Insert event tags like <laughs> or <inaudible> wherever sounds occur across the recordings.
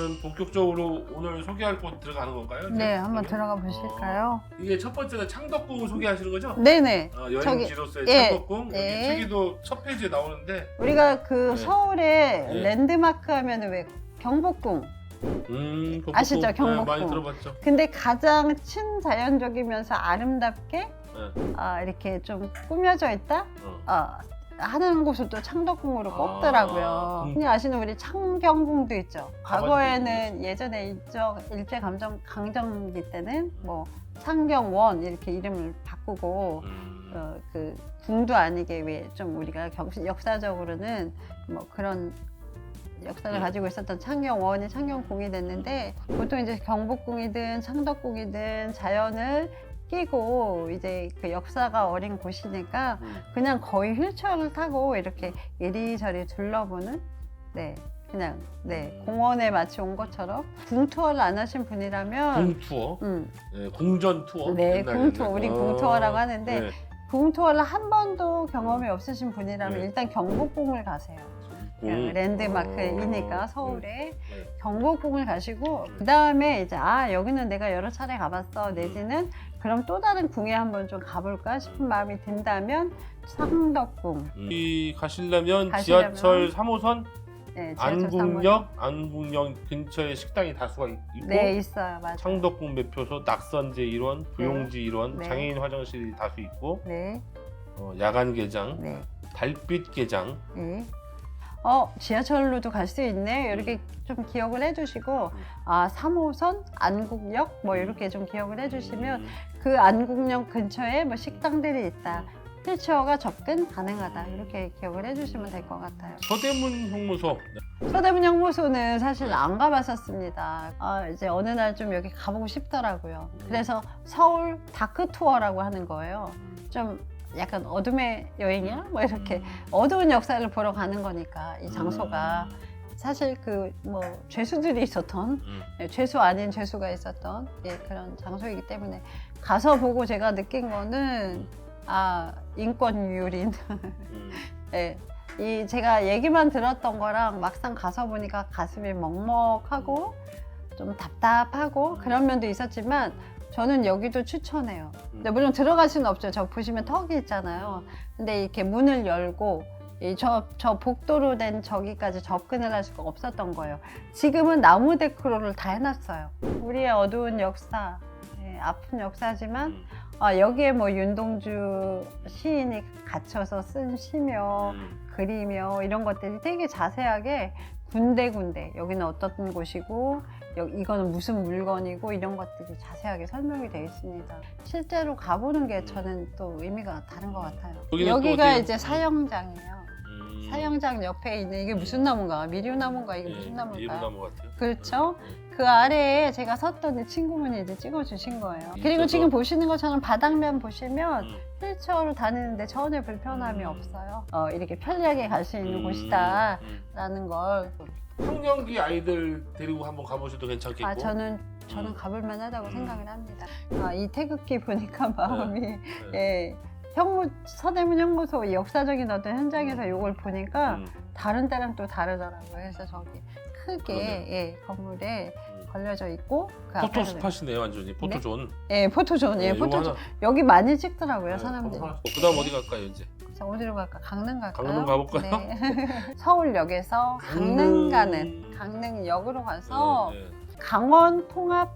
그러면 본격적으로 오늘 소개할 곳 들어가는 건가요? 네, 이제? 한번? 들어가 보실까요? 어, 이게 첫 번째가 창덕궁을 소개하시는 거죠? 네네. 어, 저기, 여행지로서의 예, 창덕궁 여기 예. 책에도 첫 페이지에 나오는데 우리가 그 네. 서울에 네. 랜드마크 하면 왜 경복궁. 음. 아시죠? 네, 경복궁. 많이 들어봤죠. 근데 가장 친자연적이면서 아름답게 네. 아, 이렇게 좀 꾸며져 있다? 어. 아, 하는 곳을 또 창덕궁으로 아, 꼽더라고요. 음. 흔히 아시는 우리 창경궁도 있죠. 가봐도 과거에는 예전에 일정 일제 감정 강점기 때는 뭐 창경원 이렇게 이름을 바꾸고 음. 어, 그 궁도 아니게 왜 좀 우리가 경, 역사적으로는 뭐 그런 역사를 음. 가지고 있었던 창경원이 창경궁이 됐는데 보통 이제 경복궁이든 창덕궁이든 자연을 끼고 이제 그 역사가 어린 곳이니까 음. 그냥 거의 휠체어를 타고 이렇게 이리저리 둘러보는 네 그냥 네 공원에 마치 온 것처럼 궁 투어를 안 하신 분이라면 궁 투어, 음, 네, 궁전 투어. 네, 옛날에는. 궁 투어, 우리 궁 투어라고 하는데 네. 궁 투어를 한 번도 경험이 없으신 분이라면 네. 일단 경복궁을 가세요. 그 궁. 랜드마크이니까 어, 서울에 네. 경복궁을 가시고 그 다음에 이제 아 여기는 내가 여러 차례 가봤어 내지는 그럼 또 다른 궁에 한번 좀 가볼까 싶은 마음이 든다면 상덕궁. 이 가시려면 가시려면? 지하철 3호선? 네, 지하철 안국역? 안국역 근처에 식당이 다수가 있- 있고 3번. 네 있어요. 맞아요. 창덕궁 매표소 낙선제 일원, 부용지 일원, 네. 장애인 화장실이 다수 있고 네, 어, 야간 개장, 네, 달빛 개장, 네. 어 지하철로도 갈 수 있네 이렇게 좀 기억을 해주시고 아 3호선 안국역 뭐 이렇게 좀 기억을 해주시면 음, 그 안국역 근처에 뭐 식당들이 있다 휠체어가 접근 가능하다 이렇게 기억을 해주시면 될 것 같아요. 서대문 형무소 서대문 형무소는 사실 안 가봤었습니다. 아, 이제 어느 날 좀 여기 가보고 싶더라고요. 그래서 서울 다크 투어라고 하는 거예요. 좀 약간 어둠의 여행이야? 뭐 이렇게 어두운 역사를 보러 가는 거니까 이 장소가 사실 그 뭐 죄수들이 있었던 음. 예, 죄수 아닌 죄수가 있었던 예, 그런 장소이기 때문에 가서 보고 제가 느낀 거는 아 인권 유린 음. <laughs> 예. 이 제가 얘기만 들었던 거랑 막상 가서 보니까 가슴이 먹먹하고 좀 답답하고 그런 면도 있었지만 저는 여기도 추천해요. 근데 물론 들어갈 수는 없죠. 저 보시면 턱이 있잖아요. 근데 이렇게 문을 열고 이 저, 저 복도로 된 저기까지 접근을 할 수가 없었던 거예요. 지금은 나무 데코로를 다 해놨어요. 우리의 어두운 역사, 예, 아픈 역사지만 음. 아, 여기에 뭐 윤동주 시인이 갇혀서 쓴 시며 음. 그리며 이런 것들이 되게 자세하게 군데군데 여기는 어떤 곳이고 여- 이거는 무슨 물건이고 이런 것들이 자세하게 설명이 되어 있습니다. 실제로 가보는 게 저는 또 의미가 다른 것 같아요. 여기는 또 여기가 어디예요? 이제 사형장이에요. 음. 사형장 옆에 있는 이게 무슨 나무인가? 미류나무인가? 이게 예, 무슨 나무일까요? 이루나무 같아요. 그렇죠. 그 아래에 제가 섰더니 친구분이 이제 찍어주신 거예요. 그리고 있어서- 지금 보시는 것처럼 바닥면 보시면 음. 휠체어로 다니는데 전혀 불편함이 음. 없어요. 어, 이렇게 편리하게 갈 수 있는 음. 곳이다라는 음. 걸. 학령기 아이들 데리고 한번 가보셔도 괜찮겠고. 아 저는 저는 음. 가볼 만하다고 음. 생각을 합니다. 아, 이 태극기 보니까 마음이 네. 예. 형무 서대문 형무소 이 역사적인 어떤 현장에서 이걸 보니까 음. 다른 데랑 또 다르더라고요. 그래서 저기 크게 그러네. 예, 건물에 음. 걸려져 있고 그 포토 앞에서- 스팟이네요, 완전히 포토존. 예, 포토존. 예, 네, 포토존. 하나. 여기 많이 찍더라고요, 네, 사람들이. 하나. 그다음 어디 갈까요, 이제? 자, 어디로 갈까? 강릉 갈까요? 강릉 가볼까요? 네. <laughs> 서울역에서 강릉. 가는 강릉역으로 가서 네, 네. 강원 통합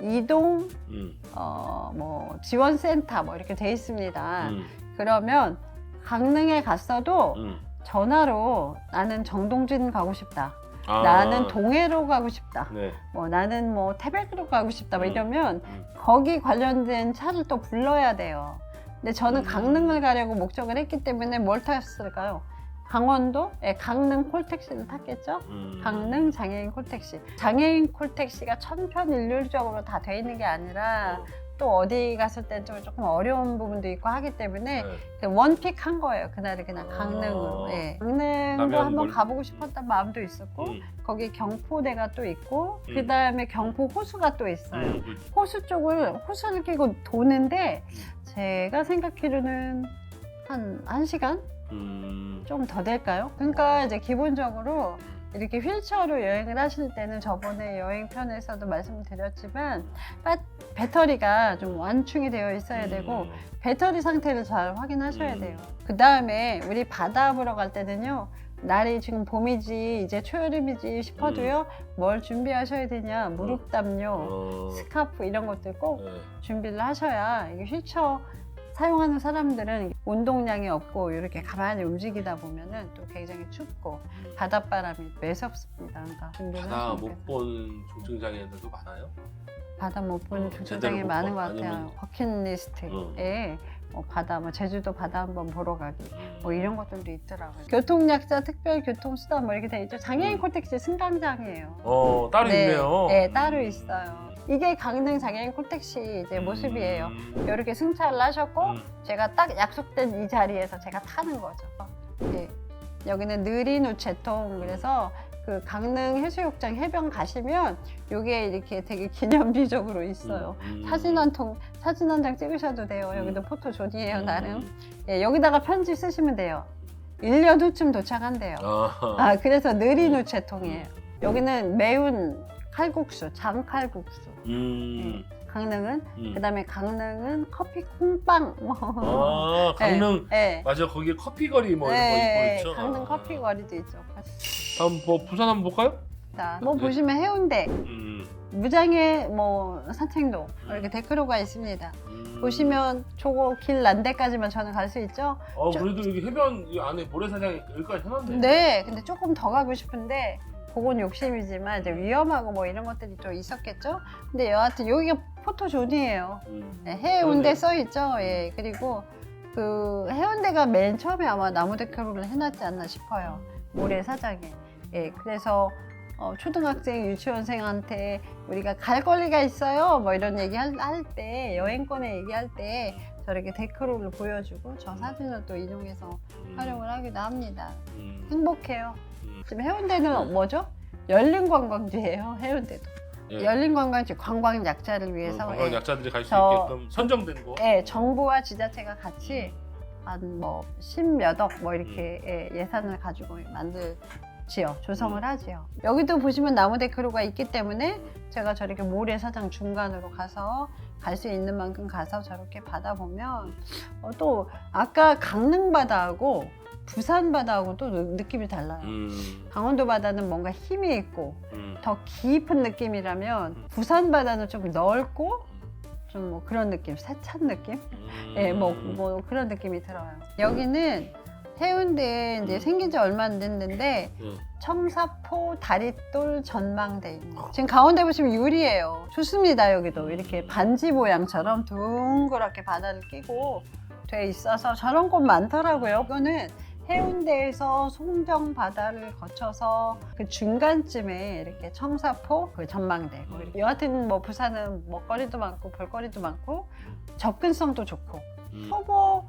이동 음. 어, 뭐 지원센터 뭐 이렇게 돼 있습니다. 음. 그러면 강릉에 갔어도 음. 전화로 나는 정동진 가고 싶다. 아. 나는 동해로 가고 싶다. 네. 뭐 나는 뭐 태백으로 가고 싶다. 뭐 음. 이러면 음. 거기 관련된 차를 또 불러야 돼요. 근데 저는 음. 강릉을 가려고 목적을 했기 때문에 뭘 탔을까요? 강원도? 예, 강릉 콜택시를 탔겠죠? 음. 강릉 장애인 콜택시. 장애인 콜택시가 천편일률적으로 다 돼 있는 게 아니라 어. 또 어디 갔을 때 좀 조금 어려운 부분도 있고 하기 때문에 네. 그 원픽 한 거예요. 그날은 그냥 아. 강릉으로. 예. 강릉도 한번 한번. 가보고 싶었던 마음도 있었고 음. 거기 경포대가 또 있고 음. 그 다음에 경포 호수가 또 있어요. 음. 그- 호수 쪽을 호수를 끼고 도는데 제가 생각하기로는 한 1시간 음. 좀 더 될까요? 그러니까 이제 기본적으로 이렇게 휠체어로 여행을 하실 때는 저번에 여행편에서도 말씀드렸지만 빠- 배터리가 좀 완충이 되어 있어야 되고 음. 배터리 상태를 잘 확인하셔야 음. 돼요. 그 다음에 우리 바다 보러 갈 때는요. 날이 지금 봄이지 이제 초여름이지 싶어도요. 뭘 준비하셔야 되냐 무릎 담요, 음. 어. 스카프 이런 것들 꼭 네. 준비를 하셔야 이게 휠체어 사용하는 사람들은 운동량이 없고 이렇게 가만히 움직이다 보면은 또 굉장히 춥고 바닷바람이 매섭습니다. 그러니까 준비를 바다 하시면 돼요. 못 본 중증 장애인들도 많아요. 바다 못본 어, 중증장애 많은 것 봐? 같아요. 아니면- 버킷리스트에 뭐 바다, 뭐 제주도 바다 한번 보러 가기 음. 뭐 이런 것들도 있더라고요. 교통약자 특별 교통수단 뭐 이렇게 돼 있죠. 장애인 음. 콜택시 승강장이에요. 어 따로 네, 있네요. 네, 따로 있어요. 이게 강릉 장애인 콜택시 이제 모습이에요. 음. 이렇게 승차를 하셨고 음. 제가 딱 약속된 이 자리에서 제가 타는 거죠. 예. 여기는 느린 우체통 그래서 그 강릉 해수욕장 해변 가시면 요게 이렇게 되게 기념비적으로 있어요. 음. 사진 한 통, 사진 한 장 찍으셔도 돼요. 여기도 음. 포토존이에요, 나름. 음. 예, 여기다가 편지 쓰시면 돼요. 1년 후쯤 도착한대요. 아. 아, 그래서 느린 우체통이에요. 여기는 매운 칼국수, 장칼국수. 음. 강릉은 음. 그다음에 강릉은 커피 콩빵. 뭐. <laughs> 아 강릉 예. 맞아 거기에 커피 거리 뭐 이런 네, 거 있고 있죠. 강릉 아. 커피 거리도 있죠. 다음 뭐 부산 한번 볼까요? 자, 뭐 네. 보시면 해운대, 음. 무장의 뭐 산책로 이렇게 데크로가 있습니다. 음. 보시면 저거 길 난데까지만 저는 갈 수 있죠. 어 저- 그래도 여기 해변 이 안에 모래사장이 여기까지 해놨네. 네, 근데 조금 더 가고 싶은데 그건 욕심이지만 이제 위험하고 뭐 이런 것들이 또 있었겠죠. 근데 여하튼 여기가 포토존이에요. 음. 네, 해운대 그러네. 써 있죠. 예, 그리고 그 해운대가 맨 처음에 아마 나무 데크로를 해놨지 않나 싶어요. 모래사장에. 예, 그래서 어, 초등학생, 유치원생한테 우리가 갈 거리가 있어요. 뭐 이런 얘기 할 때, 여행권에 얘기할 때 저렇게 데크로를 보여주고 저 사진을 또 인용해서 음. 활용을 하기도 합니다. 음. 행복해요. 음. 지금 해운대는 뭐죠? 열린 관광지예요. 해운대도. 예. 열린 관광지 관광 약자를 위해서 어, 관광 예, 약자들이 갈 수 저- 있게끔 선정된 곳. 예, 정부와 지자체가 같이 한 뭐 십몇억 뭐 이렇게 음. 예, 예산을 가지고 만들지요. 조성을 하지요. 여기도 보시면 나무 데크로가 있기 때문에 제가 저렇게 모래사장 중간으로 가서 갈 수 있는 만큼 가서 저렇게 바다 보면 어, 또 아까 강릉 바다하고 부산 바다하고 또 느- 느낌이 달라요. 음. 강원도 바다는 뭔가 힘이 있고 음. 더 깊은 느낌이라면 부산 바다는 좀 넓고 좀 뭐 그런 느낌, 세찬 느낌? 음. 예, 뭐, 뭐 그런 느낌이 들어요. 여기는 해운대에 이제 음. 생긴 지 얼마 안 됐는데 예. 청사포 다리돌 전망대 있는 지금 가운데 보시면 유리예요. 좋습니다 여기도 이렇게 반지 모양처럼 둥그렇게 바다를 끼고 돼 있어서 저런 곳 많더라고요. 이거는 해운대에서 송정 바다를 거쳐서 그 중간쯤에 이렇게 청사포 그 전망대고 이렇게 여하튼 뭐 부산은 먹거리도 많고 볼거리도 많고 접근성도 좋고 음. 초보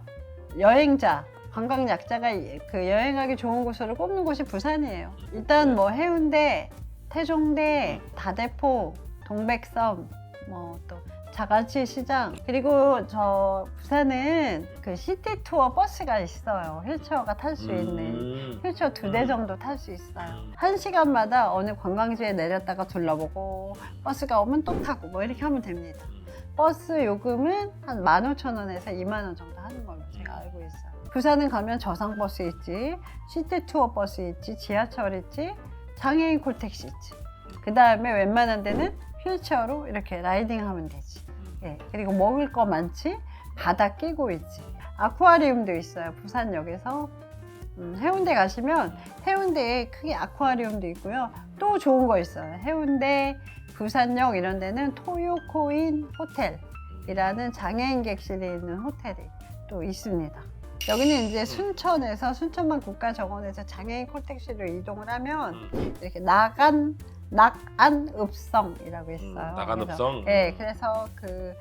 여행자, 관광 약자가 그 여행하기 좋은 곳으로 꼽는 곳이 부산이에요. 일단 뭐 해운대, 태종대, 다대포, 동백섬, 뭐또 자갈치 시장 그리고 저 부산은 그 시티 투어 버스가 있어요. 휠체어가 탈 수 있는. 음. 휠체어 두대 음. 정도 탈 수 있어요. 음. 한 시간마다 어느 관광지에 내렸다가 둘러보고 버스가 오면 또 타고 뭐 이렇게 하면 됩니다. 버스 요금은 한 15,000원에서 2만 원 정도 하는 걸로 제가 알고 있어요. 부산은 가면 저상 버스 있지, 시티 투어 버스 있지, 지하철 있지, 장애인 콜택시 있지. 그 다음에 웬만한 데는 휠체어로 이렇게 라이딩 하면 되지. 예, 그리고 먹을 거 많지, 바다 끼고 있지. 아쿠아리움도 있어요. 부산역에서. 음, 해운대 가시면 해운대에 크게 아쿠아리움도 있고요. 또 좋은 거 있어요. 해운대, 부산역 이런 데는 토요코인 호텔이라는 장애인 객실이 있는 호텔이 또 있습니다. 여기는 이제 순천에서 순천만 국가정원에서 장애인 콜택시로 이동을 하면 음. 이렇게 나간 낙안읍성이라고 있어요. 음, 나간읍성? 그래서, 네, 그래서 그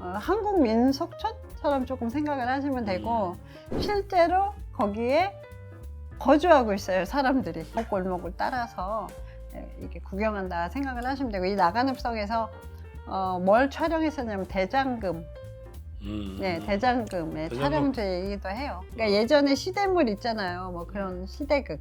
어, 한국 민속촌처럼 조금 생각을 하시면 되고 음. 실제로 거기에 거주하고 있어요 사람들이 골목을 따라서 네, 이렇게 구경한다 생각을 하시면 되고 이 나간읍성에서 어, 뭘 촬영했었냐면 대장금 음. 네, 대장금의 대장금. 촬영지이기도 해요. 그러니까 예전에 시대물 있잖아요. 뭐 그런 시대극.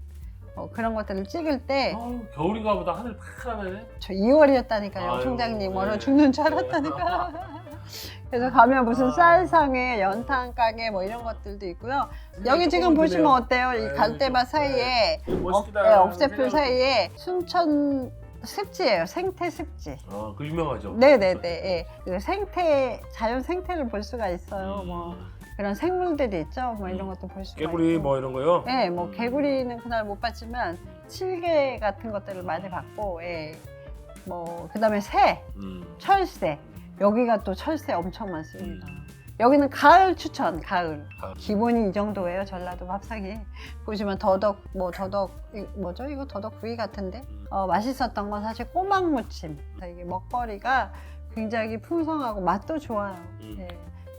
어, 그런 것들을 찍을 때 어, 겨울인가 보다 하늘 파랗네. 저 2월이었다니까요, 아유, 총장님. 네. 얼어 죽는 줄 알았다니까. <laughs> 그래서 가면 무슨 아. 쌀상에 연탄 가게 뭐 이런 것들도 있고요. 여기 지금 보시면 어때요? 이 네, 갈대밭 좀, 사이에 네. 억, 멋있다. 네, 억새풀 사이에 순천 습지예요. 생태 습지. 어, 그 유명하죠. 네네네. 예. 그 생태 자연 생태를 볼 수가 있어요. 음. 뭐 그런 생물들이 있죠. 뭐 이런 것도 볼 수가 개구리 있고. 뭐 이런 거요? 네, 뭐 음. 개구리는 그날 못 봤지만 칠개 같은 것들을 많이 봤고, 예. 뭐 그다음에 새, 음. 철새. 여기가 또 철새 엄청 많습니다. 여기는 가을 추천, 가을. 가을. 기본이 이 정도예요, 전라도 밥상이. 보시면 더덕, 뭐 더덕, 이- 뭐죠? 이거 더덕 구이 같은데? 음. 어, 맛있었던 건 사실 꼬막 무침. 이게 먹거리가 굉장히 풍성하고 맛도 좋아요. 음. 예.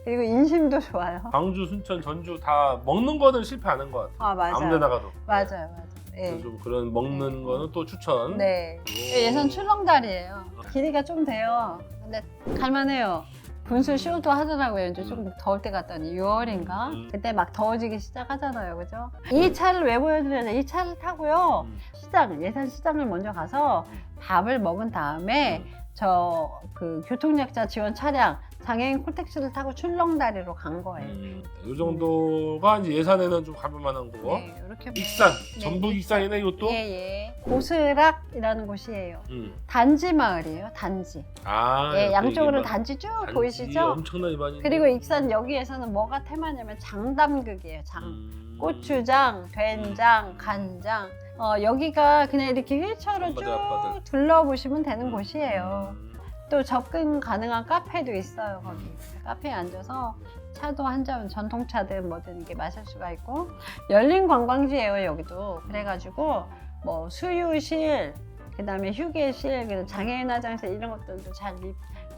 그리고 인심도 좋아요. 광주, 순천, 전주 다 먹는 거는 실패 안 한 것 같아요. 아, 맞아요. 아무 데 나 가도. 맞아요, 맞아요. 예. 그래서 좀 그런 먹는 거는 또 추천. 네. 오. 예선 출렁다리예요. 길이가 좀 돼요. 근데 갈만해요. 분수 시우도 하더라고요. 이제 조금 더울 때 갔더니 6월인가? 음. 그때 막 더워지기 시작하잖아요. 그죠? 이 차를 왜 보여드려요? 이 차를 타고요. 음. 시장, 예산 시장을 먼저 가서 음. 밥을 먹은 다음에 저그 교통약자 지원 차량 장애인 콜택시를 타고 출렁다리로 간 거예요. 음. 이 정도가 이제 예산에는 좀 가볼 만한 거고. 네, 이렇게 익산, 네, 전북 익산이네 이것도. 예, 예. 고스락이라는 곳이에요. 음. 단지 마을이에요, 단지. 아, 예, 양쪽으로 단지 쭉 보이시죠? 엄청나게 많이. 그리고. 익산 여기에서는 뭐가 테마냐면 장담극이에요. 장. 음. 고추장, 된장, 간장. 어, 여기가 그냥 이렇게 휠체어로 쭉 아빠들, 아빠들. 둘러보시면 되는 곳이에요. 음. 또 접근 가능한 카페도 있어요, 거기. 카페에 앉아서 차도 한 잔, 전통차든 뭐든 이렇게 마실 수가 있고. 열린 관광지예요, 여기도. 그래가지고 뭐 수유실, 그 다음에 휴게실, 장애인 화장실 이런 것들도 잘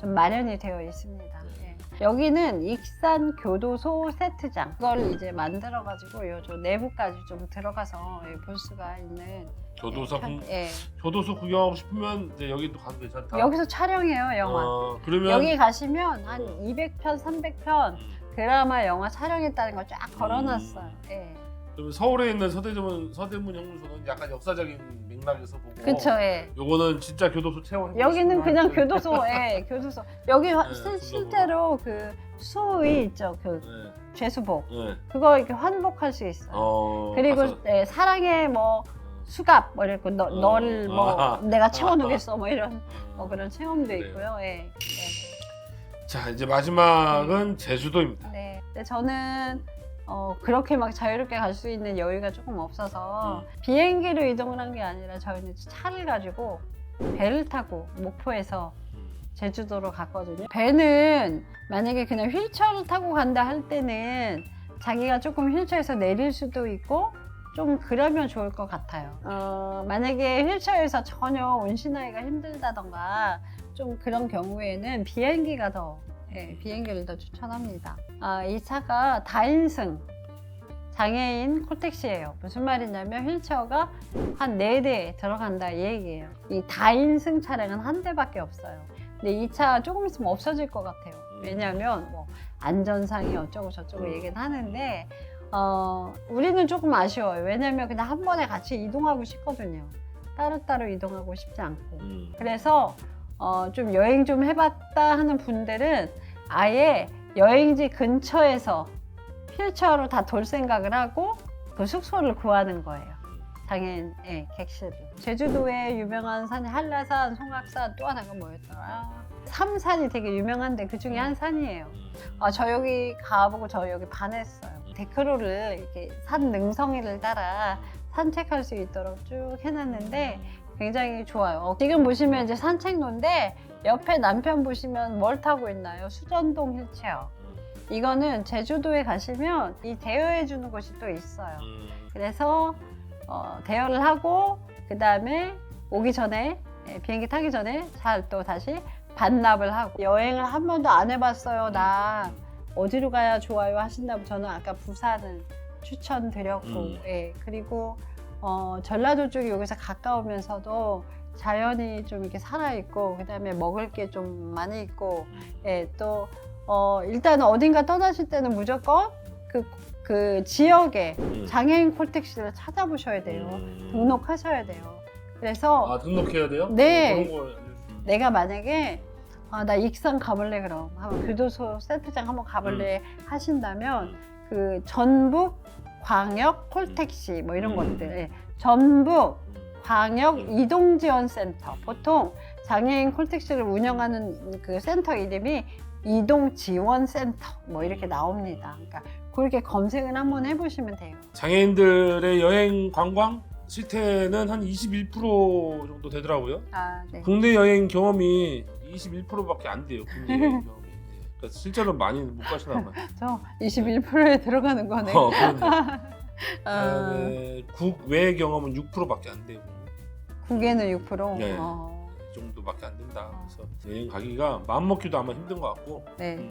좀 마련이 되어 있습니다. 예. 여기는 익산 교도소 세트장 그걸 이제 만들어 가지고 요저 내부까지 좀 들어가서 예, 볼 수가 있는 교도소 예, 편- 구- 예. 교도소 구경하고 싶으면 이제 여기도 가도 괜찮다. 여기서 촬영해요 영화. 어, 그러면 여기 가시면 한 어. 200편, 300편 음. 드라마, 영화 촬영했다는 걸 쫙 걸어놨어요. 예. 그러면 서울에 있는 서대문 서대문 형무소는 약간 역사적인 맥락에서 보고. 그쵸, 예. 요거는 진짜 교도소 체험. 여기는 그냥 교도소, 예, 교도소. 여기 화- 네, 실- 둘러보고. 실제로 그 수의 있죠, 그 네. 죄수복. 네. 그거 이렇게 환복할 수 있어요. 어. 그리고 가서- 예, 사랑의 뭐 수갑 뭐 이랬고 너, 어. 너를 뭐 아하. 내가 채워놓겠어 뭐 이런 어. 뭐 그런 체험도 그래요. 있고요. 예. 자 이제 마지막은 제주도입니다. 네. 네. 근데 저는 어, 그렇게 막 자유롭게 갈 수 있는 여유가 조금 없어서 비행기로 이동을 한 게 아니라 저희는 차를 가지고 배를 타고 목포에서 음. 제주도로 갔거든요. 배는 만약에 그냥 휠체어를 타고 간다 할 때는 자기가 조금 휠체어에서 내릴 수도 있고 좀 그러면 좋을 것 같아요. 어, 만약에 휠체어에서 전혀 운신하기가 힘들다던가 좀 그런 경우에는 비행기가 더 예, 비행기를 더 추천합니다. 아, 이 차가 다인승 장애인 콜택시예요. 무슨 말이냐면 휠체어가 한네대 들어간다 이 얘기예요. 이 다인승 차량은 한 대밖에 없어요. 근데 이 차 조금 있으면 없어질 것 같아요. 왜냐하면 뭐 안전상이 어쩌고 저쩌고 음. 얘기는 하는데 어, 우리는 조금 아쉬워요. 왜냐하면 그냥 한 번에 같이 이동하고 싶거든요. 따로따로 이동하고 싶지 않고. 음. 그래서 어, 좀 여행 좀 해봤다 하는 분들은 아예 여행지 근처에서 휠체어로 다 돌 생각을 하고 그 숙소를 구하는 거예요. 장애인 예, 객실을. 제주도에 유명한 산이 한라산, 송악산 또 하나가 뭐였더라? 삼산이 되게 유명한데 그 중에 한 산이에요. 음. 아, 저 여기 가보고 저 여기 반했어요. 데크로를 이렇게 산 능성이를 따라 산책할 수 있도록 쭉 해놨는데 굉장히 좋아요. 어, 지금 보시면 이제 산책로인데 옆에 남편 보시면 뭘 타고 있나요? 수전동 휠체어. 이거는 제주도에 가시면 이 대여해 주는 곳이 또 있어요. 음. 그래서 어, 대여를 하고 그 다음에 오기 전에 예, 비행기 타기 전에 잘 또 다시 반납을 하고 여행을 한 번도 안 해봤어요. 나 어디로 가야 좋아요 하신다면 저는 아까 부산을 추천드렸고 음. 예, 그리고 어, 전라도 쪽이 여기서 가까우면서도 자연이 좀 이렇게 살아있고 그 다음에 먹을 게 좀 많이 있고 예, 또 어, 일단 어딘가 떠나실 때는 무조건 그, 그 지역에 음. 장애인 콜택시를 찾아보셔야 돼요. 음. 등록하셔야 돼요. 그래서 아 등록해야 돼요? 네. 그런 걸 알려주시면. 내가 만약에 아, 나 익산 가볼래 그럼 한번 교도소 센터장 한번 가볼래 음. 하신다면 그 전북 광역 콜택시 뭐 이런 음. 것들 예. 전북 음. 광역 음. 이동지원센터 보통 장애인 콜택시를 운영하는 그 센터 이름이 이동지원센터 뭐 이렇게 나옵니다. 그러니까 그렇게 검색을 한번 해보시면 돼요. 장애인들의 여행 관광 실태는 한 21% 정도 되더라고요. 아, 네. 국내 여행 경험이 21%밖에 안 돼요. 국내 여행 경험이. 그러니까 실제로 많이 못 가시나 봐요. <laughs> 저 21%에 들어가는 거네. 어, 그러네. 아, 그다음에 국외 경험은 6%밖에 안 되고 국외는 6%. 네. 어, 이 정도밖에 안 된다. 그래서 여행 가기가 마음 먹기도 아마 힘든 것 같고 네.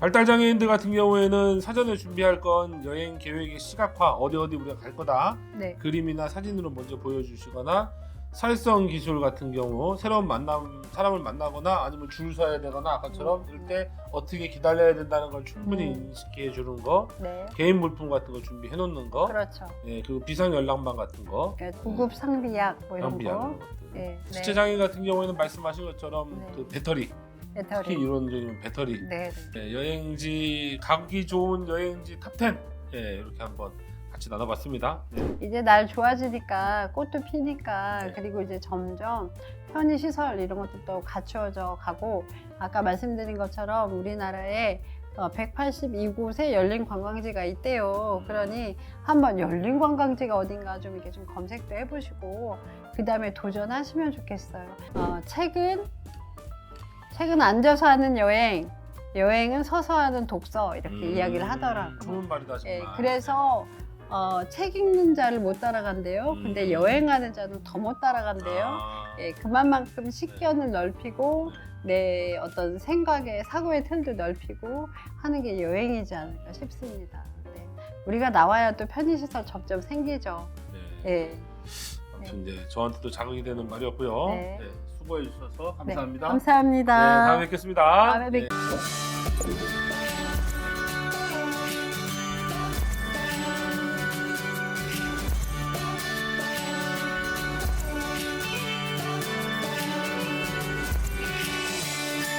발달 장애인들 같은 경우에는 사전에 준비할 건 여행 계획의 시각화 어디 어디 우리가 갈 거다 네. 그림이나 사진으로 먼저 보여주시거나 사회성 기술 같은 경우 새로운 만남 사람을 만나거나 아니면 줄 서야 되거나 아까처럼 음. 이럴 때 어떻게 기다려야 된다는 걸 충분히 음. 인식해 주는 거 네. 개인 물품 같은 거 준비해 놓는 거 그렇죠. 예, 그리고 비상 연락망 같은 거 그러니까 구급 상비약 뭐 이런 장비하는 거. 것들 네. 수체 장애 같은 경우에는 말씀하신 것처럼 네. 그 배터리 네. 특히 배터리. 이론적인 배터리 네. 네. 예, 여행지 가기 좋은 여행지 탑10 예, 이렇게 한번 같이 나눠봤습니다. 네. 이제 날 좋아지니까 꽃도 피니까 네. 그리고 이제 점점 편의 시설 이런 것들도 갖추어져 가고 아까 말씀드린 것처럼 우리나라에 어, 182곳의 열린 관광지가 있대요. 그러니 한번 열린 관광지가 어딘가 좀 이렇게 좀 검색도 해보시고 그 다음에 도전하시면 좋겠어요. 어, 책은 책은 앉아서 하는 여행, 여행은 서서 하는 독서 이렇게 음, 이야기를 하더라고요. 좋은 말이다 정말. 예, 그래서 어, 책 읽는 자를 못 따라간대요. 근데 음. 여행하는 자는 더 못 따라간대요. 아, 예, 그만큼 식견을 넓히고 내 어떤 생각의 사고의 틀도 넓히고 하는 게 여행이지 않을까 싶습니다. 네. 우리가 나와야 또 편의시설 점점 생기죠. 네. 예. 아무튼 이제 저한테도 자극이 되는 말이었고요. 네. 네, 수고해 주셔서 네, 감사합니다. 감사합니다. 네, 다음에 뵙겠습니다. 다음에 뵙- 네.